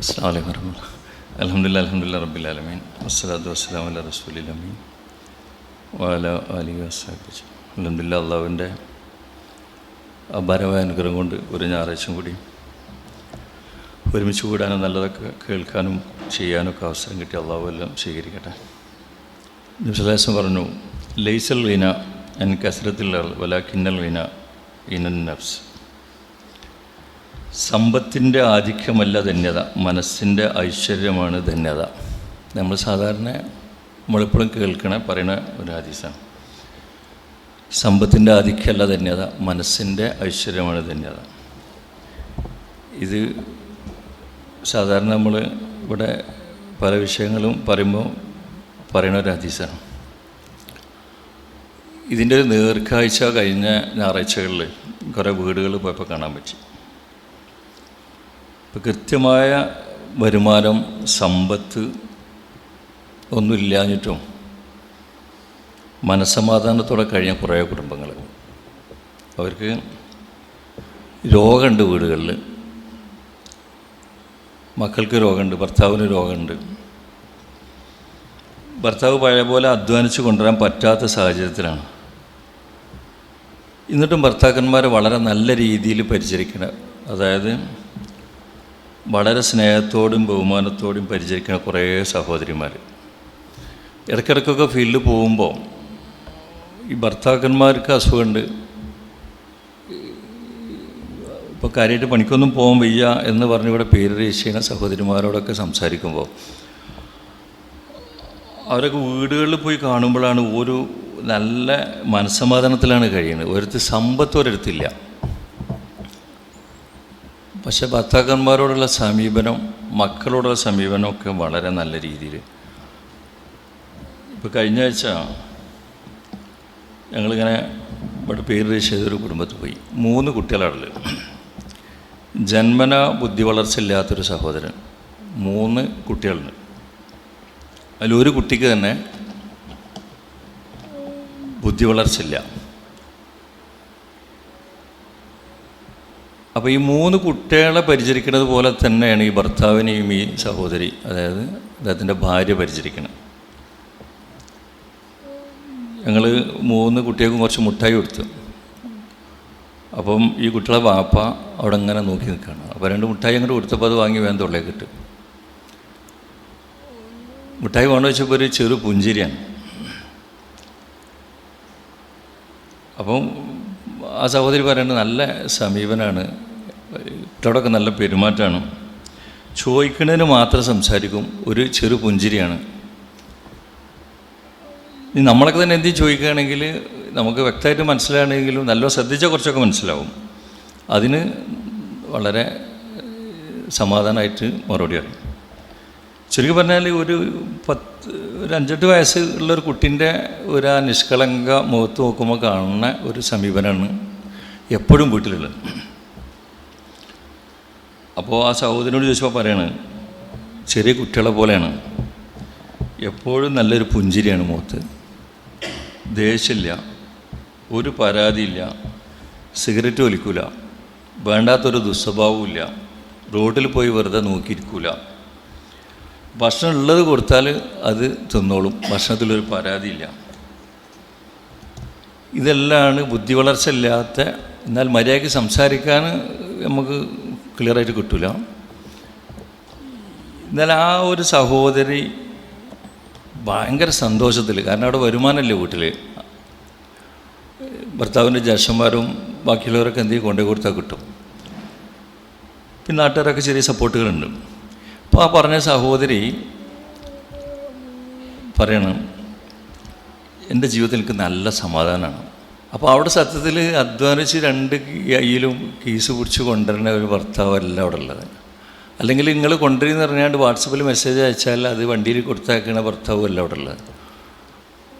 അസ്സാം വലൈക്കും വരഹമുല്ല അലഹമുല്ല അലഹമുല്ല റബ്ബിലാലമീൻ വസ്സലാത്തു വസ്സലാം അല്ല റസൂലിലമീൻ വാല അലി വസ്സാബ് അലഹമുല്ല അള്ളാഹുവിന്റെ അപാരമായ അനുഗ്രഹം കൊണ്ട് ഒരു ഞായറാഴ്ചയും കൂടി ഒരുമിച്ച് കൂടാനും നല്ലതൊക്കെ കേൾക്കാനും ചെയ്യാനൊക്കെ അവസരം കിട്ടി. അള്ളാഹു എല്ലാം സ്വീകരിക്കട്ടെ. നിമിഷലാസം പറഞ്ഞു ലൈസൽ വീന എൻ കസരത്തിൽ വല കിന്നൽ വീന ഇനൻ നഫ്സ്. സമ്പത്തിന്റെ ആധിക്യമല്ല ധന്യത മനസ്സിന്റെ ഐശ്വര്യമാണ് ധന്യത. നമ്മൾ സാധാരണ നമ്മളെപ്പോഴും കേൾക്കണ പറയണ ഒരു ഹദീസാണ്. സമ്പത്തിന്റെ ആധിക്യമല്ല ധന്യത മനസ്സിന്റെ ഐശ്വര്യമാണ് ധന്യത. ഇത് സാധാരണ നമ്മൾ ഇവിടെ പല വിഷയങ്ങളും പറയുമ്പോൾ പറയണ ഒരു ഹദീസാണ്. ഇതിന്റെ ഒരു നേർക്കാഴ്ച കഴിഞ്ഞ ഞായറാഴ്ചകളിൽ കുറേ വീടുകൾ പോയപ്പോൾ കാണാൻ പറ്റി. ഇപ്പം കൃത്യമായ വരുമാനം സമ്പത്ത് ഒന്നുമില്ലാഞ്ഞിട്ടും മനസ്സമാധാനത്തോടെ കഴിഞ്ഞ കുറേ കുടുംബങ്ങൾ. അവർക്ക് രോഗമുണ്ട് വീടുകളിൽ മക്കൾക്ക് രോഗമുണ്ട് ഭർത്താവിന് രോഗമുണ്ട്. ഭർത്താവ് പഴയ പോലെ അധ്വാനിച്ച് കൊണ്ടുവരാൻ പറ്റാത്ത സാഹചര്യത്തിലാണ്. എന്നിട്ടും ഭർത്താക്കന്മാരെ വളരെ നല്ല രീതിയിൽ പരിചരിക്കണം അതായത് വളരെ സ്നേഹത്തോടും ബഹുമാനത്തോടും പരിചരിക്കുന്ന കുറേ സഹോദരിമാർ ഇടയ്ക്കിടയ്ക്കൊക്കെ ഫീൽഡ് പോകുമ്പോൾ ഈ ഭർത്താക്കന്മാർക്ക് അസുഖമുണ്ട്. ഇപ്പോൾ കാര്യമായിട്ട് പണിക്കൊന്നും പോകാൻ വയ്യ എന്ന് പറഞ്ഞ് ഇവിടെ പേര് രജിസ്റ്റർ ചെയ്യുന്ന സഹോദരിമാരോടൊക്കെ സംസാരിക്കുമ്പോൾ അവരൊക്കെ വീടുകളിൽ പോയി കാണുമ്പോഴാണ് ഒരു നല്ല മനസ്സമാധാനത്തിലാണ് കഴിയുന്നത്. ഒരിടത്ത് സമ്പത്ത് ഒരിടത്തില്ല. പക്ഷെ ഭർത്താക്കന്മാരോടുള്ള സമീപനം മക്കളോടുള്ള സമീപനമൊക്കെ വളരെ നല്ല രീതിയിൽ. ഇപ്പോൾ കഴിഞ്ഞ ആഴ്ച ഞങ്ങളിങ്ങനെ ഇവിടെ പേര് രജിസ്റ്റർ ചെയ്തൊരു കുടുംബത്തിൽ പോയി. മൂന്ന് കുട്ടികളാണുള്ളത്. ജന്മന ബുദ്ധി വളർച്ച ഇല്ലാത്തൊരു സഹോദരൻ. മൂന്ന് കുട്ടികളുണ്ട്. അതിലൊരു കുട്ടിക്ക് തന്നെ ബുദ്ധി വളർച്ചയില്ല അപ്പോൾ ഈ മൂന്ന് കുട്ടികളെ പരിചരിക്കുന്നത് പോലെ തന്നെയാണ് ഈ ഭർത്താവിനെയും ഈ സഹോദരി അതായത് അദ്ദേഹത്തിന്റെ ഭാര്യ പരിചരിക്കണം. ഞങ്ങൾ മൂന്ന് കുട്ടികൾക്കും കുറച്ച് മുട്ടായി കൊടുത്തു. അപ്പം ഈ കുട്ടികളെ വാപ്പ അവിടെ അങ്ങനെ നോക്കി നിൽക്കുകയാണ്. അപ്പോൾ രണ്ട് മുട്ടായി അങ്ങോട്ട് കൊടുത്തപ്പോൾ അത് വാങ്ങി വേഗം തൊള്ളേ കിട്ടും മുട്ടായി വേണമെന്ന് വെച്ചപ്പോൾ ഒരു ചെറു പുഞ്ചിരിയാണ്. അപ്പം ആ സഹോദരി പറയുന്നത് നല്ല സമീപനമാണ് ഇട്ടോടൊക്കെ നല്ല പെരുമാറ്റമാണ്. ചോദിക്കുന്നതിന് മാത്രം സംസാരിക്കും. ഒരു ചെറു പുഞ്ചിരിയാണ്. ഇനി നമ്മളൊക്കെ തന്നെ എന്തി ചോദിക്കുകയാണെങ്കിൽ നമുക്ക് വ്യക്തമായിട്ട് മനസ്സിലാണെങ്കിലും നല്ല ശ്രദ്ധിച്ച കുറച്ചൊക്കെ മനസ്സിലാവും. അതിന് വളരെ സമാധാനമായിട്ട് മറുപടിയാണ് ചുരുക്കി പറഞ്ഞാൽ ഒരു പത്ത് ഒരു അഞ്ചെട്ട് വയസ്സുള്ള ഒരു കുട്ടീന്റെ ഒരു ആ നിഷ്കളങ്ക മുഖത്ത് നോക്കുമ്പോൾ കാണുന്ന ഒരു സമീപനമാണ് എപ്പോഴും വീട്ടിലുള്ളത്. അപ്പോൾ ആ സഹോദരനോട് ചോദിച്ചപ്പോൾ പറയാണ് ചെറിയ കുട്ടികളെ പോലെയാണ്. എപ്പോഴും നല്ലൊരു പുഞ്ചിരിയാണ് മുഖത്ത് ദേഷ്യമില്ല ഒരു പരാതിയില്ല സിഗരറ്റ് വലിക്കൂല വേണ്ടാത്തൊരു ദുസ്വഭാവവും ഇല്ല റോഡിൽ പോയി വെറുതെ നോക്കിയിരിക്കൂല. ഭക്ഷണം ഉള്ളത് കൊടുത്താൽ അത് തിന്നോളും ഭക്ഷണത്തിലൊരു പരാതിയില്ല. ഇതെല്ലാമാണ് ബുദ്ധി വളർച്ച ഇല്ലാത്ത എന്നാൽ മര്യാദയ്ക്ക് സംസാരിക്കാൻ നമുക്ക് ക്ലിയറായിട്ട് കിട്ടില്ല എന്നാൽ ആ ഒരു സഹോദരി ഭയങ്കര സന്തോഷത്തിൽ കാരണം അവിടെ വരുമാനമല്ലേ വീട്ടിൽ ഭർത്താവിന്റെ ജ്യേഷ്ഠന്മാരും ബാക്കിയുള്ളവരൊക്കെ എന്തെങ്കിലും കൊണ്ടു കൊടുത്താൽ കിട്ടും. പിന്നെ നാട്ടുകാരൊക്കെ ചെറിയ സപ്പോർട്ടുകളുണ്ട്. അപ്പോൾ ആ പറഞ്ഞ സഹോദരി പറയണം എന്റെ ജീവിതത്തിൽ എനിക്ക് നല്ല സമാധാനമാണ്. അപ്പോൾ അവിടെ സത്യത്തിൽ അധ്വാനിച്ച് രണ്ട് കയ്യിലും കീസ് പിടിച്ച് കൊണ്ടുവരുന്ന ഒരു ഭർത്താവല്ല അവിടെ ഉള്ളത്. അല്ലെങ്കിൽ നിങ്ങൾ കൊണ്ടുവരുന്ന പറഞ്ഞാണ്ട് വാട്സപ്പിൽ മെസ്സേജ് അയച്ചാൽ അത് വണ്ടിയിൽ കൊടുത്തേക്കണ ഭർത്താവുമല്ല അവിടെ ഉള്ളത്.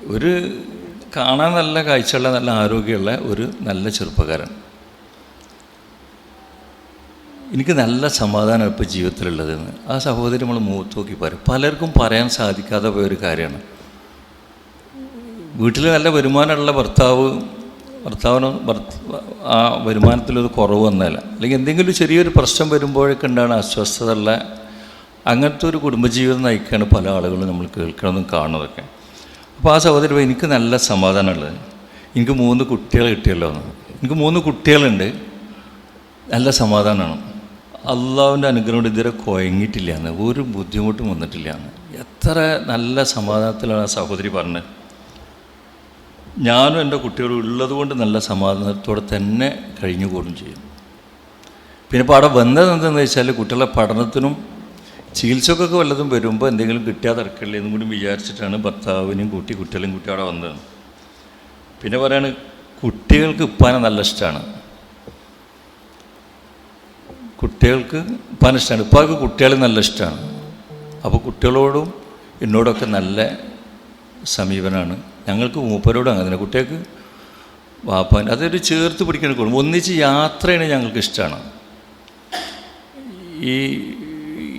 ഒരു കാണാൻ നല്ല കാഴ്ചയുള്ള നല്ല ആരോഗ്യമുള്ള ഒരു നല്ല ചെറുപ്പക്കാരൻ. എനിക്ക് നല്ല സമാധാനം ഇപ്പോൾ ജീവിതത്തിലുള്ളതെന്ന് ആ സഹോദരി നമ്മൾ മുഖത്ത് നോക്കി പറയും. പലർക്കും പറയാൻ സാധിക്കാതെ പോയൊരു കാര്യമാണ്. വീട്ടിൽ നല്ല വരുമാനമുള്ള ഭർത്താവ് ഭർത്താവിന് ആ വരുമാനത്തിലൊരു കുറവ് വന്നതല്ല അല്ലെങ്കിൽ എന്തെങ്കിലും ചെറിയൊരു പ്രശ്നം വരുമ്പോഴൊക്കെ ഉണ്ടാണ് അസ്വസ്ഥതയുള്ള അങ്ങനത്തെ ഒരു കുടുംബജീവിതം നയിക്കുകയാണ് പല ആളുകളും നമ്മൾ കേൾക്കണമെന്നും കാണുന്നതൊക്കെ. അപ്പോൾ ആ സഹോദരി എനിക്ക് നല്ല സമാധാനമുള്ളത്. എനിക്ക് മൂന്ന് കുട്ടികൾ കിട്ടിയല്ലോ എന്ന്. എനിക്ക് മൂന്ന് കുട്ടികളുണ്ട്. നല്ല സമാധാനമാണ്. അള്ളാവിന്റെ അനുഗ്രഹം കൊണ്ട് ഇതുവരെ കുഴങ്ങിയിട്ടില്ല എന്ന്. ഒരു ബുദ്ധിമുട്ടും വന്നിട്ടില്ല എന്ന്. എത്ര നല്ല സമാധാനത്തിലാണ് ആ സഹോദരി പറഞ്ഞത്. ഞാനും എന്റെ കുട്ടികളും ഉള്ളതുകൊണ്ട് നല്ല സമാധാനത്തോടെ തന്നെ കഴിഞ്ഞുകൂടും ചെയ്യും. പിന്നെ ഇപ്പോൾ അവിടെ വന്നത് എന്താണെന്ന് വെച്ചാൽ കുട്ടികളെ പഠനത്തിനും ചികിത്സക്കൊക്കെ വല്ലതും വരുമ്പോൾ എന്തെങ്കിലും കിട്ടിയാതെ ഇറക്കില്ലേ എന്നും കൂടി വിചാരിച്ചിട്ടാണ് ഭർത്താവിനെയും കൂട്ടി കുട്ടികളെയും കൂട്ടി അവിടെ വന്നത്. പിന്നെ പറയാണ് കുട്ടികൾക്ക് ഉപ്പാനെ നല്ല ഇഷ്ടമാണ് കുട്ടികൾക്ക് ഉപ്പാന ഇഷ്ടമാണ് ഉപ്പാക്ക് കുട്ടികളെ നല്ല ഇഷ്ടമാണ് അപ്പോൾ കുട്ടികളോടും എന്നോടൊക്കെ നല്ല സമീപനമാണ് ഞങ്ങൾക്ക് മൂപ്പരോടും അങ്ങനെ. കുട്ടികൾക്ക് വാപ്പാൻ അതൊരു ചേർത്ത് പിടിക്കുന്ന കുടുംബം. ഒന്നിച്ച് യാത്രയാണ് ഞങ്ങൾക്ക് ഇഷ്ടമാണ്. ഈ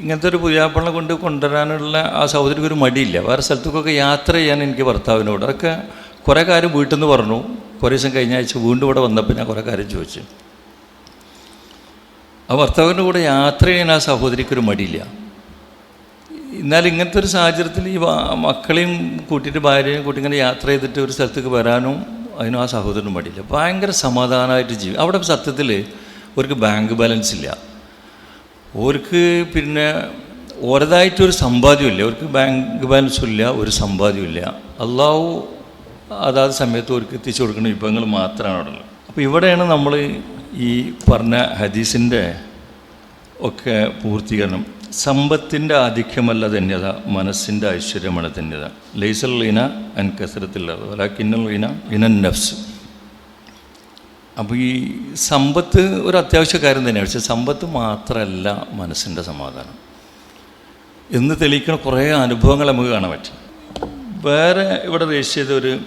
ഇങ്ങനത്തെ ഒരു പുതിയാപ്പളിനെ കൊണ്ട് കൊണ്ടുവരാനുള്ള ആ സഹോദരിക്ക് ഒരു മടിയില്ല. വേറെ സ്ഥലത്തേക്കൊക്കെ യാത്ര ചെയ്യാൻ എനിക്ക് ഭർത്താവിനോട്. അതൊക്കെ കുറേ കാര്യം വീട്ടിൽ നിന്ന് പറഞ്ഞു. കുറേ ദിവസം കഴിഞ്ഞ ആഴ്ച വീണ്ടും ഇവിടെ വന്നപ്പോൾ ഞാൻ കുറേ കാര്യം ചോദിച്ചു. ആ ഭർത്താവിന്റെ കൂടെ യാത്ര ചെയ്യാൻ ആ സഹോദരിക്കൊരു മടിയില്ല. എന്നാൽ ഇങ്ങനത്തെ ഒരു സാഹചര്യത്തിൽ ഈ മക്കളെയും കൂട്ടിയിട്ട് ഭാര്യയും കൂട്ടി ഇങ്ങനെ യാത്ര ചെയ്തിട്ട് ഒരു സ്ഥലത്തേക്ക് വരാനും അതിനും ആ സഹോദരനും പാടില്ല ഭയങ്കര സമാധാനമായിട്ട് ജീവി അവിടെ സത്യത്തിൽ അവർക്ക് ബാങ്ക് ബാലൻസ് ഇല്ല. ഓർക്ക് പിന്നെ ഓരതായിട്ടൊരു സമ്പാദ്യമില്ല അവർക്ക് ബാങ്ക് ബാലൻസും ഇല്ല ഒരു സമ്പാദ്യമില്ല അള്ളാഹു അതാത് സമയത്ത് അവർക്ക് എത്തിച്ചു കൊടുക്കുന്ന വിഭവങ്ങൾ മാത്രമാണ് അവിടെ ഉള്ളത്. അപ്പോൾ ഇവിടെയാണ് നമ്മൾ ഈ പറഞ്ഞ ഹദീസിന്റെ ഒക്കെ പൂർത്തീകരണം. സമ്പത്തിന്റെ ആധിക്യമല്ല ധന്യത മനസ്സിന്റെ ഐശ്വര്യമാണ് ധന്യത. ലൈസൽ ലീന ആൻഡ് കസരത്തില്ല അല്ല കിന്നൽ ലീന ഇനൻ നഫ്സ്. അപ്പോൾ ഈ സമ്പത്ത് ഒരു അത്യാവശ്യ കാര്യം തന്നെയാണ് പക്ഷേ സമ്പത്ത് മാത്രമല്ല മനസ്സിന്റെ സമാധാനം. എന്ന് തെളിയിക്കുന്ന കുറേ അനുഭവങ്ങൾ നമുക്ക് കാണാൻ പറ്റും. വേറെ ഇവിടെ രജിസ്റ്റർ ചെയ്ത ഒരു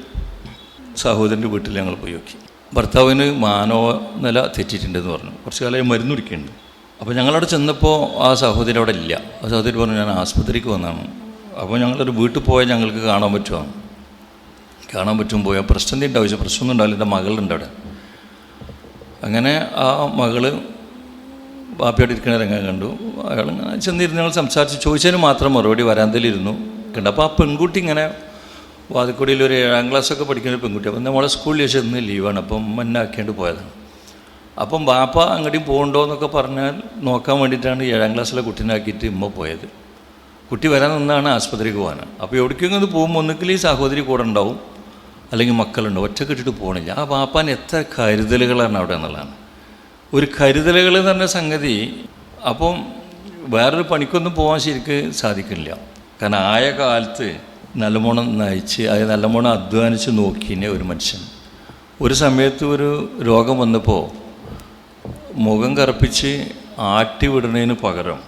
സഹോദരന്റെ വീട്ടിൽ ഞങ്ങൾ പോയി നോക്കി. ഭർത്താവിന് മാനോ നില തെറ്റിയിട്ടുണ്ടെന്ന് പറഞ്ഞു. കുറച്ച് കാലം മരുന്ന് കുടിക്കുന്നുണ്ട്. അപ്പോൾ ഞങ്ങളവിടെ ചെന്നപ്പോൾ ആ സഹോദരി അവിടെ ഇല്ല. ആ സഹോദരി പറഞ്ഞു ഞാൻ ആസ്പത്രിക്ക് വന്നതാണ് അപ്പോൾ ഞങ്ങളൊരു വീട്ടിൽ പോയാൽ ഞങ്ങൾക്ക് കാണാൻ പറ്റുമോ? കാണാൻ പറ്റും പോയാൽ പ്രശ്നം ഉണ്ടാവും ആവശ്യം പ്രശ്നമൊന്നും ഉണ്ടാവില്ല. എന്റെ മകളുണ്ട് അവിടെ. അങ്ങനെ ആ മകൾ ബാപ്പിയോട് ഇരിക്കുന്ന രംഗം കണ്ടു. അയാൾ ഇങ്ങനെ ചെന്നിരുന്ന്. ഞങ്ങൾ സംസാരിച്ച്. ചോദിച്ചതിന് മാത്രം മറുപടി വരാന്തലിരുന്നു കണ്ടു. അപ്പോൾ ആ പെൺകുട്ടി ഇങ്ങനെ വാതിക്കുടിയിൽ ഒരു ഏഴാം ക്ലാസ്സൊക്കെ പഠിക്കുന്ന ഒരു പെൺകുട്ടി. അപ്പം നമ്മളെ സ്കൂളിൽ ചെന്ന് ലീവാണ് അപ്പം മന്നാക്കിയാണ്ട് പോയതാണ്. അപ്പം ബാപ്പ അങ്ങോട്ടും പോകണ്ടോ എന്നൊക്കെ പറഞ്ഞാൽ നോക്കാൻ വേണ്ടിയിട്ടാണ് ഏഴാം ക്ലാസ്സിലെ കുട്ടീനാക്കിയിട്ട് ഇമ്മ പോയത്. കുട്ടി വരാൻ നിന്നാണ് ആസ്പത്രിക്ക് പോകാൻ. അപ്പോൾ എവിടേക്കെങ്കിലും ഒന്ന് പോകുമ്പോൾ ഒന്നുകിൽ ഈ സഹോദരി കൂടെ ഉണ്ടാവും അല്ലെങ്കിൽ മക്കളുണ്ട് ഒറ്റക്കിട്ടിട്ട് പോകണില്ല. ആ ബാപ്പാൻ എത്ര കരുതലുകളാണ് അവിടെ എന്നുള്ളതാണ്. ഒരു കരുതലുകൾ എന്ന് പറഞ്ഞ സംഗതി അപ്പം വേറൊരു പണിക്കൊന്നും പോകാൻ ശരിക്ക് സാധിക്കില്ല കാരണം ആയ കാലത്ത് നല്ലമോണം നയിച്ച് അത് നല്ലമോണം അധ്വാനിച്ച് നോക്കിയ ഒരു മനുഷ്യൻ. ഒരു സമയത്ത് ഒരു രോഗം വന്നപ്പോൾ മുഖം കറുപ്പിച്ച് ആട്ടി വിടുന്നതിന് പകരം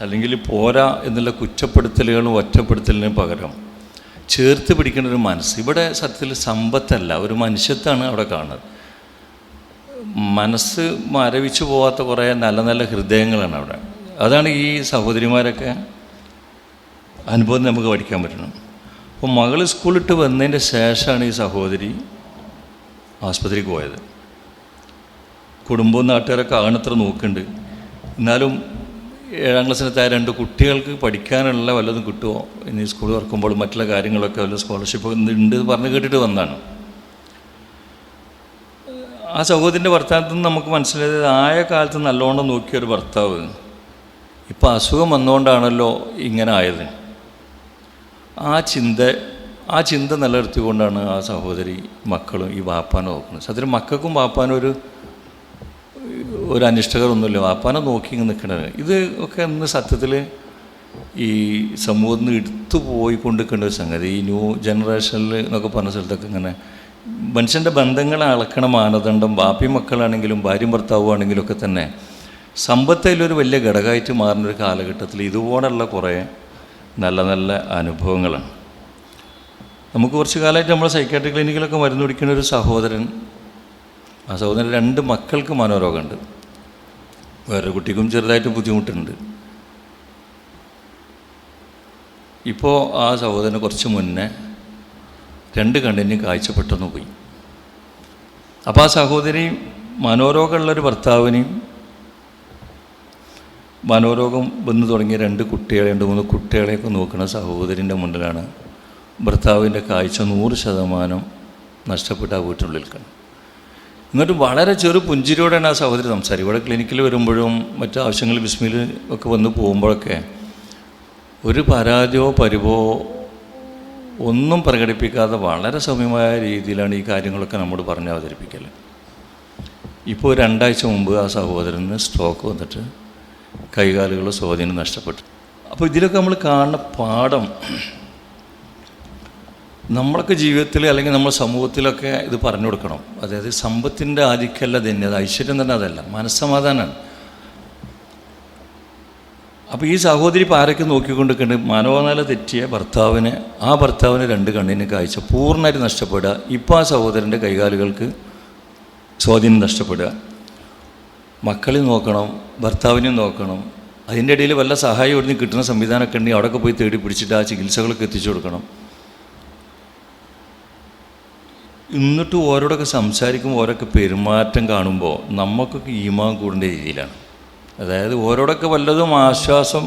അല്ലെങ്കിൽ പോരാ എന്നുള്ള കുറ്റപ്പെടുത്തലുകളും ഒറ്റപ്പെടുത്തലിന് പകരം ചേർത്ത് പിടിക്കുന്ന ഒരു മനസ്സ്. ഇവിടെ സത്യത്തിൽ സമ്പത്തല്ല ഒരു മനുഷ്യത്താണ് അവിടെ കാണുന്നത്. മനസ്സ് മരവിച്ചു പോകാത്ത കുറേ നല്ല നല്ല ഹൃദയങ്ങളാണ് അവിടെ. അതാണ് ഈ സഹോദരിമാരൊക്കെ അനുഭവം നമുക്ക് പഠിക്കാൻ പറ്റണം. അപ്പോൾ മകൾ സ്കൂളിട്ട് വന്നതിന്റെ ശേഷമാണ് ഈ സഹോദരി ആസ്പത്രിക്ക് പോയത്. കുടുംബവും നാട്ടുകാരൊക്കെ ആണത്ര നോക്കുന്നുണ്ട്. എന്നാലും ഏഴാം ക്ലാസ്സിലെത്തായ രണ്ട് കുട്ടികൾക്ക് പഠിക്കാനുള്ള വല്ലതും കിട്ടുമോ? ഇനി സ്കൂൾ തുറക്കുമ്പോൾ മറ്റുള്ള കാര്യങ്ങളൊക്കെ വല്ല സ്കോളർഷിപ്പ് ഉണ്ട് എന്ന് പറഞ്ഞ് കേട്ടിട്ട് വന്നതാണ്. ആ സഹോദരന്റെ ഭർത്താവത്തിൽ നമുക്ക് മനസ്സിലായത് ആയ കാലത്ത് നല്ലോണം നോക്കിയ ഒരു ഭർത്താവ്. ഇപ്പം അസുഖം വന്നുകൊണ്ടാണല്ലോ ഇങ്ങനെ ആയത്. ആ ചിന്ത ആ ചിന്ത നിലനിർത്തിക്കൊണ്ടാണ് ആ സഹോദരി മക്കളും ഈ വാപ്പാനെ നോക്കുന്നത്. സത്യം മക്കൾക്കും വാപ്പാനും ഒരു ഒരു അനിഷ്ടകരൊന്നുമില്ല വാപ്പാനെ നോക്കി നിൽക്കണത്. ഇത് ഒക്കെ ഇന്ന് സത്യത്തിൽ ഈ സമൂഹത്തിൽ നിന്ന് എടുത്തു പോയിക്കൊണ്ടിരിക്കേണ്ട ഒരു സംഗതി. ഈ ന്യൂ ജനറേഷനിൽ എന്നൊക്കെ പറഞ്ഞ സ്ഥലത്തൊക്കെ ഇങ്ങനെ മനുഷ്യന്റെ ബന്ധങ്ങളെ അളക്കണ മാനദണ്ഡം ബാപ്പി മക്കളാണെങ്കിലും ഭാര്യയും ഭർത്താവും ആണെങ്കിലും ഒക്കെ തന്നെ സമ്പത്തിലൊരു വലിയ ഘടകമായിട്ട് മാറുന്ന ഒരു കാലഘട്ടത്തിൽ ഇതുപോലുള്ള കുറേ നല്ല നല്ല അനുഭവങ്ങളാണ്. നമുക്ക് കുറച്ച് കാലമായിട്ട് നമ്മൾ സൈക്കാട്രി ക്ലിനിക്കിലൊക്കെ മരുന്ന് കുടിക്കുന്ന ഒരു സഹോദരൻ ആ സഹോദരൻ രണ്ട് മക്കൾക്ക് മനോരോഗമുണ്ട്. വേറൊരു കുട്ടിക്കും ചെറുതായിട്ട് ബുദ്ധിമുട്ടുണ്ട്. ഇപ്പോൾ ആ സഹോദരന് കുറച്ച് മുന്നേ രണ്ട് കണ്ണിനും കാഴ്ചപ്പെട്ടൊന്ന് പോയി. അപ്പോൾ ആ സഹോദരി മനോരോഗമുള്ളൊരു ഭർത്താവിനെയും മനോരോഗം വന്നു തുടങ്ങിയ രണ്ട് കുട്ടികളെ രണ്ട് മൂന്ന് കുട്ടികളെയൊക്കെ നോക്കുന്ന സഹോദരിന്റെ മുന്നിലാണ് ഭർത്താവിന്റെ കാഴ്ച നൂറ് ശതമാനം നഷ്ടപ്പെട്ട ആ വീട്ടിനുള്ളിൽ നിൽക്കണം എന്നിട്ട് വളരെ ചെറു പുഞ്ചിരിയോടെയാണ് ആ സഹോദരി സംസാരിക്കുക. ഇവിടെ ക്ലിനിക്കിൽ വരുമ്പോഴും മറ്റു ആവശ്യങ്ങൾ ബിസ്മിൽ ഒക്കെ വന്ന് പോകുമ്പോഴൊക്കെ ഒരു പരാതിയോ പരിവോ ഒന്നും പ്രകടിപ്പിക്കാതെ വളരെ സൗമ്യമായ രീതിയിലാണ് ഈ കാര്യങ്ങളൊക്കെ നമ്മോട് പറഞ്ഞ് അവതരിപ്പിക്കൽ ഇപ്പോൾ രണ്ടാഴ്ച മുമ്പ് ആ സഹോദരന് സ്ട്രോക്ക് വന്നിട്ട് കൈകാലുകളുടെ സ്വാധീനം നഷ്ടപ്പെട്ടു. അപ്പോൾ ഇതിലൊക്കെ നമ്മൾ കാണുന്ന പാഠം നമ്മളൊക്കെ ജീവിതത്തിൽ അല്ലെങ്കിൽ നമ്മൾ സമൂഹത്തിലൊക്കെ ഇത് പറഞ്ഞു കൊടുക്കണം. അതായത് സമ്പത്തിന്റെ ആധിക്യമല്ല ധന്യത ഐശ്വര്യം തന്നെ അതല്ല. മനസ്സമാധാനമാണ് അപ്പോൾ ഈ സഹോദരി ഇപ്പോൾ ആരൊക്കെ നോക്കിക്കൊണ്ടിരിക്കുന്നുണ്ട്. മനോനില തെറ്റിയ ഭർത്താവിന് ആ ഭർത്താവിന് രണ്ട് കണ്ണിന് കാഴ്ച പൂർണമായിട്ട് നഷ്ടപ്പെടുക. ഇപ്പോൾ ആ സഹോദരന്റെ കൈകാലുകൾക്ക് സ്വാധീനം നഷ്ടപ്പെടുക. മക്കളെ നോക്കണം ഭർത്താവിനെ നോക്കണം. അതിന്റെ ഇടയിൽ വല്ല സഹായം ഇവിടുന്ന് കിട്ടുന്ന സംവിധാനമൊക്കെ ഉണ്ടെങ്കിൽ അവിടെയൊക്കെ പോയി തേടി പിടിച്ചിട്ട് ആ ചികിത്സകളൊക്കെ എത്തിച്ചു കൊടുക്കണം. എന്നിട്ട് ഓരോടൊക്കെ സംസാരിക്കുമ്പോൾ ഓരോക്കെ പെരുമാറ്റം കാണുമ്പോൾ നമുക്കൊക്കെ ഈമാൻ കൂടേണ്ട രീതിയിലാണ്. അതായത് ഓരോടൊക്കെ വല്ലതും ആശ്വാസം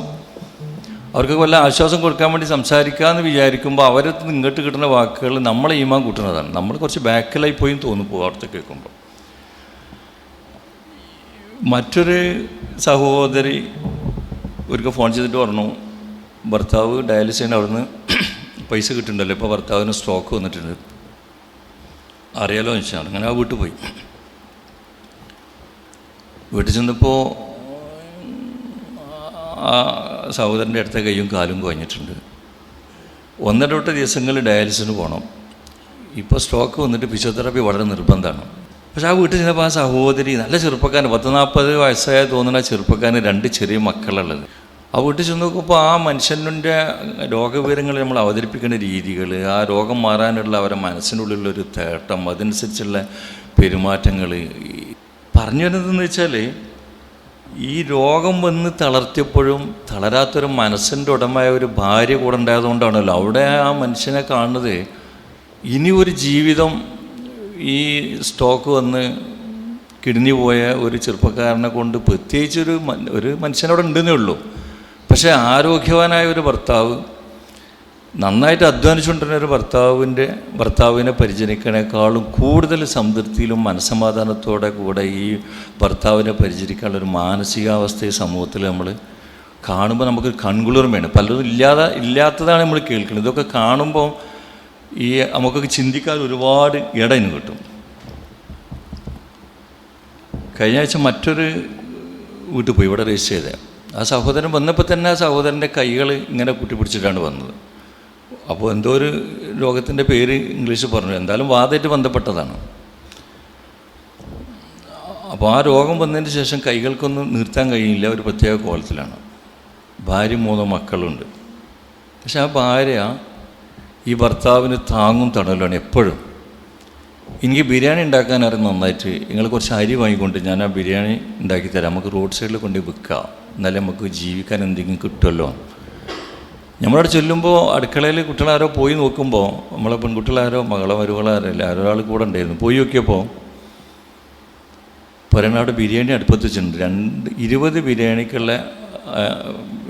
അവർക്ക് വല്ല ആശ്വാസം കൊടുക്കാൻ വേണ്ടി സംസാരിക്കാമെന്ന് വിചാരിക്കുമ്പോൾ അവരത്ത് ഇങ്ങോട്ട് കിട്ടുന്ന വാക്കുകൾ നമ്മളെ ഈമാൻ കൂട്ടുന്നതാണ്. നമ്മൾ കുറച്ച് ബാക്കിലായി പോയി തോന്നിപ്പോകും അവിടുത്തെ കേൾക്കുമ്പോൾ മറ്റൊരു സഹോദരി ഒരിക്കൽ ഫോൺ ചെയ്തിട്ട് പറഞ്ഞു ഭർത്താവ് ഡയാലിസിസ് ചെയ്യുന്ന അവിടുന്ന് പൈസ കിട്ടുന്നുണ്ടല്ലോ ഇപ്പോൾ ഭർത്താവിന് സ്ട്രോക്ക് വന്നിട്ടുണ്ട്. അറിയാലോ എന്ന് അങ്ങനെ ആ വീട്ടിൽ പോയി. വീട്ടിൽ ചെന്നപ്പോൾ ആ സഹോദരന്റെ അടുത്ത കൈയും കാലും കുഴഞ്ഞിട്ടുണ്ട്. ഒന്നിടവിട്ട ദിവസങ്ങളിൽ ഡയാലിസിന് പോകണം. ഇപ്പോൾ സ്ട്രോക്ക് വന്നിട്ട് ഫിസിയോതെറാപ്പി വളരെ നിർബന്ധമാണ്. പക്ഷേ ആ വീട്ടിൽ ചെന്നപ്പോൾ ആ സഹോദരി നല്ല ചെറുപ്പക്കാരൻ പത്ത് നാൽപ്പത് വയസ്സായ തോന്നുന്ന ചെറുപ്പക്കാരൻ രണ്ട് ചെറിയ മക്കളുള്ളത്. ആ വീട്ടിൽ ചെന്ന് നോക്കുമ്പോൾ ആ മനുഷ്യന്റെ രോഗവിവരങ്ങൾ നമ്മൾ അവതരിപ്പിക്കുന്ന രീതികൾ ആ രോഗം മാറാനുള്ള അവരുടെ മനസ്സിനുള്ളിലുള്ളൊരു തേട്ടം അതനുസരിച്ചുള്ള പെരുമാറ്റങ്ങൾ. പറഞ്ഞു വരുന്നതെന്ന് വെച്ചാൽ ഈ രോഗം വന്ന് തളർത്തിയപ്പോഴും തളരാത്തൊരു മനസ്സിന്റെ ഉടമയായ ഒരു ഭാര്യ കൂടെ ഉണ്ടായതുകൊണ്ടാണല്ലോ അവിടെ ആ മനുഷ്യനെ കാണുന്നത്. ഇനി ഒരു ജീവിതം ഈ സ്റ്റോക്ക് വന്ന് കിടിഞ്ഞു പോയ ഒരു ചെറുപ്പക്കാരനെ കൊണ്ട് പ്രത്യേകിച്ചൊരു ഒരു മനുഷ്യനവിടെ ഉണ്ടെന്നേ ഉള്ളൂ. പക്ഷേ ആരോഗ്യവാനായ ഒരു ഭർത്താവ് നന്നായിട്ട് അധ്വാനിച്ചുകൊണ്ടിരുന്ന ഒരു ഭർത്താവിന്റെ ഭർത്താവിനെ പരിചരിക്കണേക്കാളും കൂടുതൽ സംതൃപ്തിയിലും മനസ്സമാധാനത്തോടെ കൂടെ ഈ ഭർത്താവിനെ പരിചരിക്കാനുള്ള ഒരു മാനസികാവസ്ഥയെ സമൂഹത്തിൽ നമ്മൾ കാണുമ്പോൾ നമുക്ക് കൺകുളിർമയാണ്. പലതും ഇല്ലാതെ ഇല്ലാത്തതാണ് നമ്മൾ കേൾക്കുന്നത്. ഇതൊക്കെ കാണുമ്പോൾ ഈ നമുക്കൊക്കെ ചിന്തിക്കാൻ ഒരുപാട് ഇടയിന് കിട്ടും. കഴിഞ്ഞ ആഴ്ച മറ്റൊരു വീട്ടിൽ പോയി ഇവിടെ രജിസ്റ്റർ ചെയ്തത്. ആ സഹോദരൻ വന്നപ്പോൾ തന്നെ ആ സഹോദരന്റെ കൈകൾ ഇങ്ങനെ കുട്ടിപ്പിടിച്ചിട്ടാണ് വന്നത്. അപ്പോൾ എന്തോ ഒരു രോഗത്തിന്റെ പേര് ഇംഗ്ലീഷ് പറഞ്ഞു. എന്തായാലും വാദമായിട്ട് ബന്ധപ്പെട്ടതാണ്. അപ്പോൾ ആ രോഗം വന്നതിന് ശേഷം കൈകൾക്കൊന്നും നിർത്താൻ കഴിയില്ല. ഒരു പ്രത്യേക കോലത്തിലാണ്. ഭാര്യ മൂന്ന് മക്കളുണ്ട്. പക്ഷെ ആ ഭാര്യ ഈ ഭർത്താവിന് താങ്ങും തണലാണ് എപ്പോഴും. എനിക്ക് ബിരിയാണി ഉണ്ടാക്കാനായിരുന്നു നന്നായിട്ട്. നിങ്ങൾ കുറച്ച് അരി വാങ്ങിക്കൊണ്ട് ഞാൻ ആ ബിരിയാണി ഉണ്ടാക്കി തരാം. നമുക്ക് റോഡ് സൈഡിൽ കൊണ്ട് വിൽക്കാം. എന്നാലേ നമുക്ക് ജീവിക്കാൻ എന്തെങ്കിലും കിട്ടുമല്ലോ നമ്മളവിടെ ചെല്ലുമ്പോൾ അടുക്കളയിൽ കുട്ടികളാരോ പോയി നോക്കുമ്പോൾ നമ്മളെ പെൺകുട്ടികളാരോ മകളെ മരുകളാരോ അല്ല ആരോ ഒരാൾ കൂടെ ഉണ്ടായിരുന്നു. പോയി നോക്കിയപ്പോൾ പരനാട് ബിരിയാണി അടുപ്പത്ത് വെച്ചിട്ടുണ്ട്. രണ്ട് ഇരുപത് ബിരിയാണിക്കുള്ള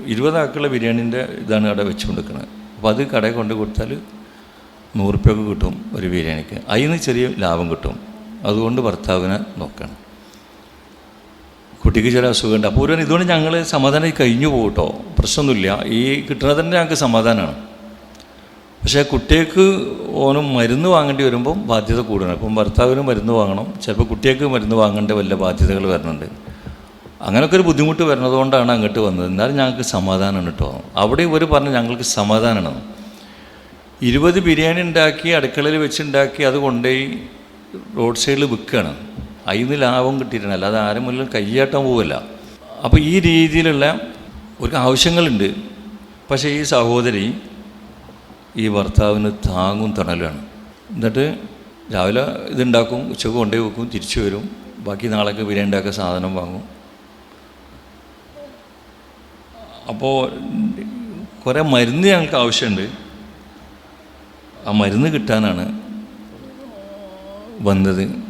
ഇരുപതാക്കുള്ള ബിരിയാണീന്റെ ഇതാണ് അവിടെ വെച്ച് കൊടുക്കുന്നത് അപ്പോൾ അത് കടയിൽ കൊണ്ട് കൊടുത്താൽ നൂറുപ്യൊക്കെ കിട്ടും ഒരു ബിരിയാണിക്ക്. അതിൽ നിന്ന് ചെറിയ ലാഭം കിട്ടും. അതുകൊണ്ട് ഭർത്താവിനെ നോക്കണം. കുട്ടിക്ക് ചില അസുഖമുണ്ട്. അപ്പോൾ ഒരു ഇതുകൊണ്ട് ഞങ്ങൾ സമാധാനം കഴിഞ്ഞു പോകും കേട്ടോ പ്രശ്നമൊന്നുമില്ല. ഈ കിട്ടുന്നത് തന്നെ ഞങ്ങൾക്ക് സമാധാനമാണ്. പക്ഷേ കുട്ടിയേക്ക് ഓനും മരുന്ന് വാങ്ങേണ്ടി വരുമ്പം ബാധ്യത കൂടുതലാണ് ഇപ്പം ഭർത്താവിന് മരുന്ന് വാങ്ങണം. ചിലപ്പോൾ കുട്ടിയേക്ക് മരുന്ന് വാങ്ങേണ്ട വല്ല ബാധ്യതകൾ വരുന്നുണ്ട്. അങ്ങനെയൊക്കെ ഒരു ബുദ്ധിമുട്ട് വരുന്നതുകൊണ്ടാണ് അങ്ങോട്ട് വന്നത്. എന്നാലും ഞങ്ങൾക്ക് സമാധാനമാണ് കേട്ടോ അവിടെ ഇവർ പറഞ്ഞു ഞങ്ങൾക്ക് സമാധാനമാണ്. ഇരുപത് ബിരിയാണി ഉണ്ടാക്കി അടുക്കളയിൽ വെച്ചുണ്ടാക്കി അത് കൊണ്ടുപോയി റോഡ് സൈഡിൽ വിൽക്കുകയാണ്. അതിൽ നിന്ന് ലാഭം കിട്ടിയിട്ടാണ് അല്ലാതെ ആരും മുന്നിൽ കയ്യാട്ടാൻ പോവില്ല. അപ്പോൾ ഈ രീതിയിലുള്ള ഒരു ആവശ്യങ്ങളുണ്ട്. പക്ഷേ ഈ സഹോദരി ഈ ഭർത്താവിന് താങ്ങും തണലാണ് എന്നിട്ട് രാവിലെ ഇതുണ്ടാക്കും ഉച്ചയ്ക്ക് കൊണ്ടുപോയി വെക്കും തിരിച്ചു വരും. ബാക്കി നാളേക്ക് ബിരിയാണി ഉണ്ടാക്കുക സാധനം വാങ്ങും. അപ്പോൾ കുറേ മരുന്ന് ഞങ്ങൾക്ക് ആവശ്യമുണ്ട്. ആ മരുന്ന് കിട്ടാനാണ് വന്നത്.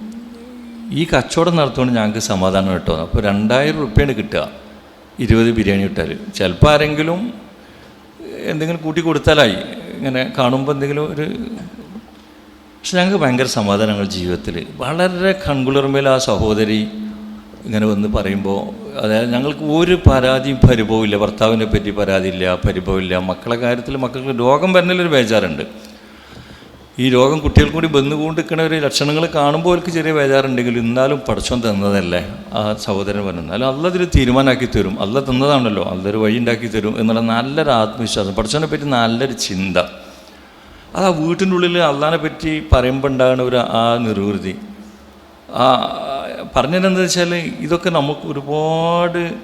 ഈ കച്ചവടം നടത്തുകൊണ്ട് ഞങ്ങൾക്ക് സമാധാനം കിട്ടുമെന്ന് അപ്പോൾ രണ്ടായിരം റുപ്യാണ് കിട്ടുക. ഇരുപത് ബിരിയാണി ഇട്ടാൽ. ചിലപ്പോൾ ആരെങ്കിലും എന്തെങ്കിലും കൂട്ടി കൊടുത്താലായി. ഇങ്ങനെ കാണുമ്പോൾ എന്തെങ്കിലും ഒരു പക്ഷെ ഞങ്ങൾക്ക് ഭയങ്കര സമാധാനങ്ങൾ ജീവിതത്തിൽ. വളരെ കൺകുളിർമയിൽ ആ സഹോദരി ഇങ്ങനെ വന്ന് പറയുമ്പോൾ അതായത് ഞങ്ങൾക്ക് ഒരു പരാതിയും പരിഭവമില്ല. ഭർത്താവിനെ പറ്റി പരാതിയില്ല പരിഭവമില്ല. മക്കളെ കാര്യത്തിൽ മക്കൾക്ക് രോഗം വരുന്നതിലൊരു ബേജാറുണ്ട്. ഈ രോഗം കുട്ടികൾ കൂടി വന്നുകൊണ്ടിരിക്കുന്ന ഒരു ലക്ഷണങ്ങൾ കാണുമ്പോൾ അവർക്ക് ചെറിയ ബേജാറുണ്ടെങ്കിലും എന്നാലും പഠിച്ചോൻ തന്നതല്ലേ? ആ സഹോദരൻ പറഞ്ഞു അല്ല അല്ലതൊരു തീരുമാനമാക്കി തരും. അല്ല തന്നതാണല്ലോ. അല്ലൊരു വഴി ഉണ്ടാക്കി തരും എന്നുള്ള നല്ലൊരു ആത്മവിശ്വാസം. പഠിച്ചോനെ പറ്റി നല്ലൊരു ചിന്ത. അത് ആ വീട്ടിന്റെ ഉള്ളിൽ അള്ളാനെ പറ്റി പറയുമ്പോൾ ഉണ്ടാകുന്ന ഒരു ആ നിർവൃതി. ആ പറഞ്ഞതെന്താ വെച്ചാൽ ഇതൊക്കെ നമുക്ക് ഒരുപാട്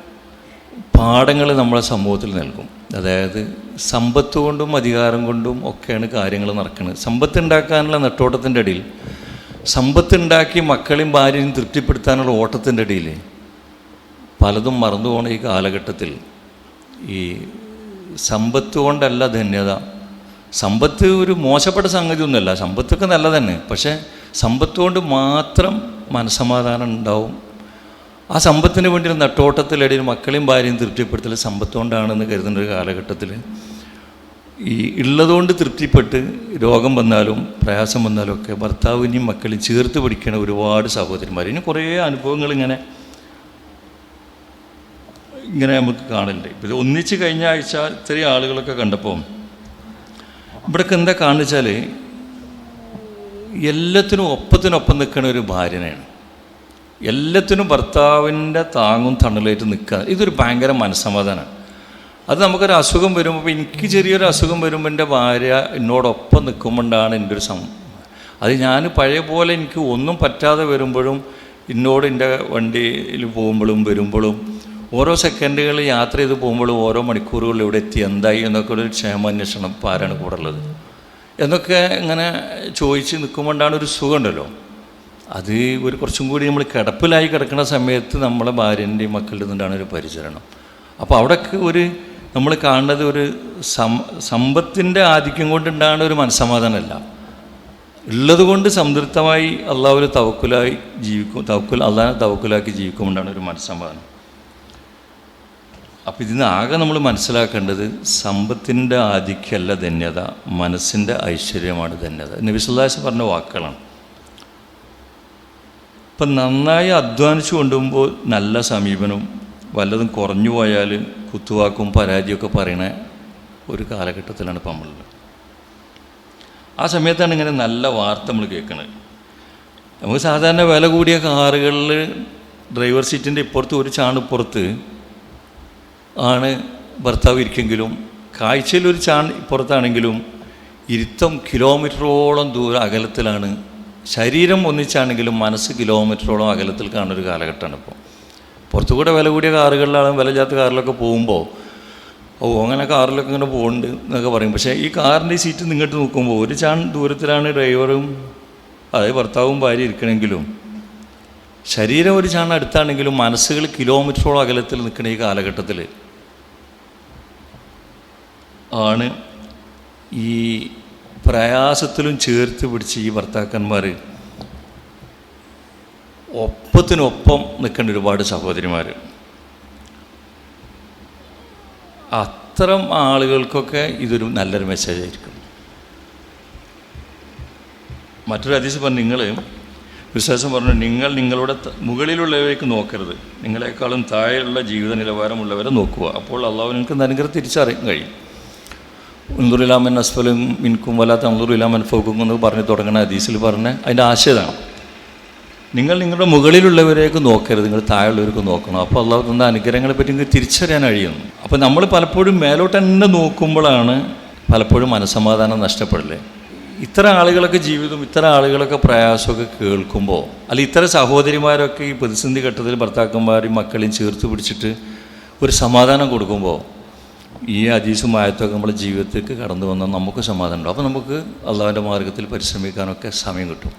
പാഠങ്ങൾ നമ്മളെ സമൂഹത്തിൽ നൽകും. അതായത് സമ്പത്ത് കൊണ്ടും അധികാരം കൊണ്ടും ഒക്കെയാണ് കാര്യങ്ങൾ നടക്കുന്നത്. സമ്പത്ത് ഉണ്ടാക്കാനുള്ള നെട്ടോട്ടത്തിന്റെ ഇടയിൽ സമ്പത്ത് ഉണ്ടാക്കി മക്കളെയും ഭാര്യയും തൃപ്തിപ്പെടുത്താനുള്ള ഓട്ടത്തിന്റെ ഇടയിൽ പലതും മറന്നു പോണ ഈ കാലഘട്ടത്തിൽ ഈ സമ്പത്ത് കൊണ്ടല്ല ധന്യത. സമ്പത്ത് ഒരു മോശപ്പെട്ട സംഗതിയൊന്നുമല്ല. സമ്പത്തൊക്കെ നല്ല തന്നെ പക്ഷേ സമ്പത്ത് കൊണ്ട് മാത്രം മനസ്സമാധാനം ഉണ്ടാവും. ആ സമ്പത്തിന് വേണ്ടി നെട്ടോട്ടത്തിലിടയിൽ മക്കളെയും ഭാര്യയും തൃപ്തിപ്പെടുത്തൽ സമ്പത്ത് കൊണ്ടാണെന്ന് കരുതുന്ന ഒരു കാലഘട്ടത്തിൽ ഈ ഉള്ളതുകൊണ്ട് തൃപ്തിപ്പെട്ട് രോഗം വന്നാലും പ്രയാസം വന്നാലും ഒക്കെ ഭർത്താവിനെയും മക്കളെയും ചേർത്ത് പിടിക്കണ ഒരുപാട് സഹോദരന്മാർ ഇനി കുറേ അനുഭവങ്ങൾ ഇങ്ങനെ ഇങ്ങനെ നമുക്ക് കാണലുണ്ട്. ഇത് ഒന്നിച്ച് കഴിഞ്ഞ ആഴ്ച ഇത്ര ആളുകളൊക്കെ കണ്ടപ്പോൾ ഇവിടെയൊക്കെ എന്താ കാണിച്ചാൽ എല്ലാത്തിനും ഒപ്പത്തിനൊപ്പം നിൽക്കുന്ന ഒരു ഭാര്യനെയാണ്. എല്ലാത്തിനും ഭർത്താവിന്റെ താങ്ങും തണലേറ്റ് നിൽക്കുക. ഇതൊരു ഭയങ്കര മനസ്സമാധാനമാണ്. അത് നമുക്കൊരു അസുഖം വരുമ്പോൾ എനിക്ക് ചെറിയൊരു അസുഖം വരുമ്പോൾ എന്റെ ഭാര്യ എന്നോടൊപ്പം നിൽക്കുമ്പോണ്ടാണ് എന്റെ ഒരു സം അത് ഞാൻ പഴയ പോലെ എനിക്ക് ഒന്നും പറ്റാതെ വരുമ്പോഴും എന്നോട് എന്റെ വണ്ടിയിൽ പോകുമ്പോഴും വരുമ്പോഴും ഓരോ സെക്കൻഡുകൾ യാത്ര ചെയ്ത് പോകുമ്പോഴും ഓരോ മണിക്കൂറുകളിൽ ഇവിടെ എത്തി എന്തായി എന്നൊക്കെ ഒരു ക്ഷേമാന്വേഷണം ആരാണ് കൂടെ ഉള്ളത്? എന്നൊക്കെ ഇങ്ങനെ ചോദിച്ച് നിൽക്കുമ്പോണ്ടാണ് ഒരു സുഖമുണ്ടല്ലോ. അത് ഒരു കുറച്ചും കൂടി നമ്മൾ കിടപ്പിലായി കിടക്കുന്ന സമയത്ത് നമ്മളെ ഭാര്യന്റെയും മക്കളുടെ നിന്നാണ് ഒരു പരിചരണം. അപ്പോൾ അവിടെയൊക്കെ ഒരു നമ്മൾ കാണുന്നത് ഒരു സം സമ്പത്തിന്റെ ആധിക്യം കൊണ്ടുണ്ടാകുന്ന ഒരു മനസ്സമാധാനമല്ല. ഉള്ളത് കൊണ്ട് സംതൃപ്തമായി അള്ളാഹുവിൽ തവക്കുലായി ജീവിക്കും തവക്കുൽ അള്ളാഹിനെ തവക്കുലാക്കി ജീവിക്കുമ്പോഴാണ് ഒരു മനസ്സമാധാനം. അപ്പോൾ ഇതിന് ആകെ നമ്മൾ മനസ്സിലാക്കേണ്ടത് സമ്പത്തിന്റെ ആധിക്യമല്ല ധന്യത മനസ്സിന്റെ ഐശ്വര്യമാണ് ധന്യത. നബിസുല്ലാസ് പറഞ്ഞ വാക്കുകളാണ്. ഇപ്പം നന്നായി അധ്വാനിച്ചു കൊണ്ടുപോകുമ്പോൾ നല്ല സമീപനവും വല്ലതും കുറഞ്ഞു പോയാൽ കുത്തുവാക്കും പരാജയമൊക്കെ പറയണ ഒരു കാലഘട്ടത്തിലാണ് ഇപ്പം നമ്മളുള്ളത്. ആ സമയത്താണ് ഇങ്ങനെ നല്ല വാർത്ത നമ്മൾ കേൾക്കുന്നത് നമുക്ക് സാധാരണ വില കൂടിയ കാറുകളിൽ ഡ്രൈവർ സീറ്റിന്റെ ഇപ്പുറത്ത് ഒരു ചാണിപ്പുറത്ത് ആണ് ഭർത്താവ് ഇരിക്കെങ്കിലും കാഴ്ചയിൽ ഒരു ചാൺ ഇപ്പുറത്താണെങ്കിലും ഇരുത്തം കിലോമീറ്ററോളം ദൂരം അകലത്തിലാണ് ശരീരം ഒന്നിച്ചാണെങ്കിലും മനസ്സ് കിലോമീറ്ററോളം അകലത്തിൽ കാണുന്ന ഒരു കാലഘട്ടമാണ് ഇപ്പോൾ. പുറത്തുകൂടെ വില കൂടിയ കാറുകളിലാണ് വില ഇല്ലാത്ത കാറിലൊക്കെ പോകുമ്പോൾ ഓ അങ്ങനെ കാറിലൊക്കെ ഇങ്ങനെ പോകുന്നുണ്ട് എന്നൊക്കെ പറയും. പക്ഷേ ഈ കാറിന്റെ സീറ്റ് നിങ്ങോട്ട് നോക്കുമ്പോൾ ഒരു ചാൺ ദൂരത്തിലാണ് ഡ്രൈവറും അതായത് ഭർത്താവും ഭാര്യ ഇരിക്കണമെങ്കിലും ശരീരം ഒരു ചാൺ അടുത്താണെങ്കിലും മനസ്സുകൾ കിലോമീറ്ററോളം അകലത്തിൽ നിൽക്കുന്ന ഈ കാലഘട്ടത്തിൽ ആണ് ഈ പ്രയാസത്തിലും ചേർത്ത് പിടിച്ച് ഈ ഭർത്താക്കന്മാർ ഒപ്പത്തിനൊപ്പം നിൽക്കേണ്ട ഒരുപാട് സഹോദരിമാർ അത്തരം ആളുകൾക്കൊക്കെ ഇതൊരു നല്ലൊരു മെസ്സേജ് ആയിരിക്കും. മറ്റൊരു അതിശയം പറഞ്ഞു നിങ്ങൾ വിശ്വാസം പറഞ്ഞു നിങ്ങൾ നിങ്ങളുടെ മുകളിലുള്ളവരേക്ക് നോക്കരുത്. നിങ്ങളെക്കാളും താഴെയുള്ള ജീവിത നിലവാരമുള്ളവരെ നോക്കുക. അപ്പോൾ അള്ളാഹു നിങ്ങൾക്ക് നനുഗ്രഹം തിരിച്ചറിയാൻ കഴിയും. ഉന്തുറിലാമൻ അസ്ഫലും മിൻകും വല്ലാത്ത ഉന്തുറിലാമൻ ഫോക്കും എന്ന് പറഞ്ഞ് തുടങ്ങുന്ന ഹദീസിൽ പറഞ്ഞ അതിന്റെ ആശയതാണ് നിങ്ങൾ നിങ്ങളുടെ മുകളിലുള്ളവരേക്ക് നോക്കരുത് നിങ്ങൾ താഴെയുള്ളവർക്ക് നോക്കണം. അപ്പോൾ അള്ളാഹു തന്ന അനുഗ്രഹങ്ങളെ പറ്റി നിങ്ങൾക്ക് തിരിച്ചറിയാൻ കഴിയുന്നു. അപ്പോൾ നമ്മൾ പലപ്പോഴും മേലോട്ട് തന്നെ നോക്കുമ്പോഴാണ് പലപ്പോഴും മനസ്സമാധാനം നഷ്ടപ്പെടില്ലേ ഇത്ര ആളുകളൊക്കെ ജീവിതം ഇത്ര ആളുകളൊക്കെ പ്രയാസമൊക്കെ കേൾക്കുമ്പോൾ അല്ല ഇത്ര സഹോദരിമാരൊക്കെ ഈ പ്രതിസന്ധി ഘട്ടത്തിൽ ഭർത്താക്കന്മാരെയും മക്കളെയും ചേർത്ത് പിടിച്ചിട്ട് ഒരു സമാധാനം കൊടുക്കുമ്പോൾ ഈ അജീസും ആയത്തൊക്കെ നമ്മുടെ ജീവിതത്തിലേക്ക് കടന്നു വന്നാൽ നമുക്ക് സമാധാനം ഉണ്ടാവും അപ്പോൾ നമുക്ക് അള്ളാഹുവിന്റെ മാർഗത്തിൽ പരിശ്രമിക്കാനൊക്കെ സമയം കിട്ടും.